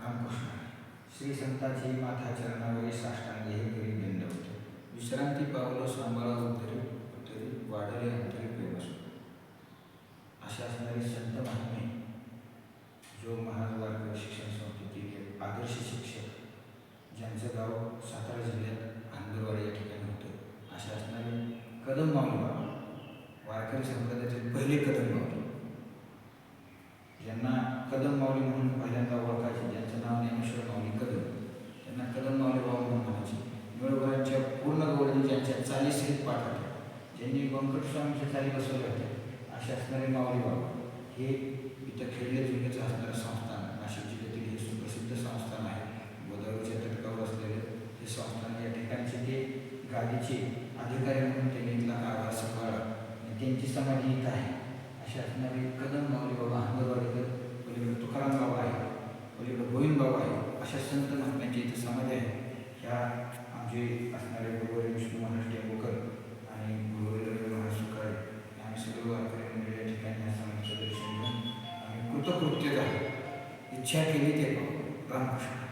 रामकृष्ण श्री संताची माथा चरणावरील साष्टांगे हे करी दंडवत विश्रांती पावलं सांभाळा उत्तरी उत्तरी वाढले अंतरी असतो अशा असणारे संत महात्मे जो महाराज शिक्षण संस्थेतील आदर्श शिक्षक ज्यांचं गाव सातारा जिल्ह्यात आंदरवाडी या ठिकाणी होतं. अशा असणारे कदम मामला बाबा वारकरी संप्रदायातील पहिले कदम मावले ज्यांना कदम मावले म्हणून पहिल्यांदा ओळखायचे ज्यांचं नाव ज्ञानेश्वर माऊली कदम त्यांना कदम माऊली बाबा म्हणून म्हणायचे निवडभरांच्या पूर्ण गवळणी राजेश्रीत पाठक ज्यांनी व्यंकटस्वामीच्या चाली बसवल्या होत्या असे असणारे माऊली बाबा. हे इथं खेळले जिल्ह्याचं असणारं संस्थान नाशिक जिल्ह्यातील हे सुप्रसिद्ध संस्थान आहे. गोदावरीच्या तटकावर असलेलं हे संस्थान या ठिकाणचे ते गादीचे अधिकारी म्हणून त्यांनी इथला कारभार सांभाळला. आणि त्यांची समाधी इथं आहे. असे असणारे कदम माऊली बाबा हंगरवाडीकर पलीकडे तुकाराम बाबा आहे पलीकडे गोविंद बाबा आहे अशा संत महात्म्यांची इथं समाधी आहे. ह्या आमचे असणारे कृतकृत्यता. इच्छा केली ते रामकृष्ण.